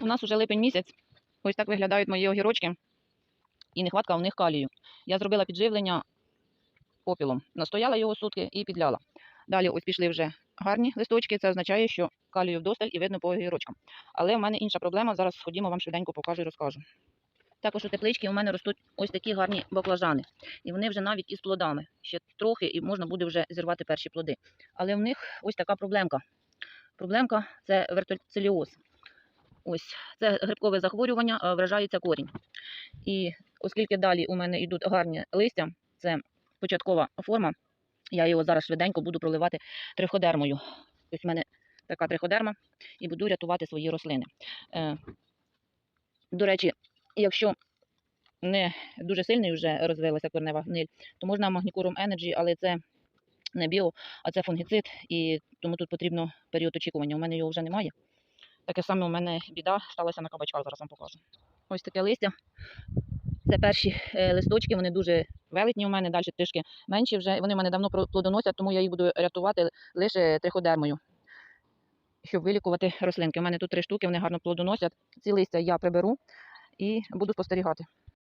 У нас уже липень місяць. Ось так виглядають мої огірочки. І нехватка у них калію. Я зробила підживлення попілом. Настояла його сутки і підляла. Далі ось пішли вже гарні листочки. Це означає, що калію вдосталь і видно по огірочкам. Але в мене інша проблема. Зараз ходімо, вам швиденько покажу і розкажу. Також у тепличці у мене ростуть ось такі гарні баклажани. І вони вже навіть із плодами. Ще трохи і можна буде вже зірвати перші плоди. Але в них ось така проблемка. Проблемка це вертоцеліоз. Ось це грибкове захворювання, вражається корінь. І оскільки далі у мене йдуть гарні листя, це початкова форма, я його зараз швиденько буду проливати триходермою. Ось в мене така триходерма, і буду рятувати свої рослини. Е, до речі, якщо не дуже сильний вже розвилася корнева гниль, то можна магнікурум Energy, але це не біо, а це фунгіцид, і тому тут потрібно період очікування. У мене його вже немає. Таке саме у мене біда сталася на кабачках, зараз вам покажу. Ось таке листя. Це перші е, листочки, вони дуже велетні у мене, далі трішки менші вже. Вони в мене давно плодоносять, тому я їх буду рятувати лише триходермою, щоб вилікувати рослинки. У мене тут три штуки, вони гарно плодоносять. Ці листя я приберу і буду спостерігати.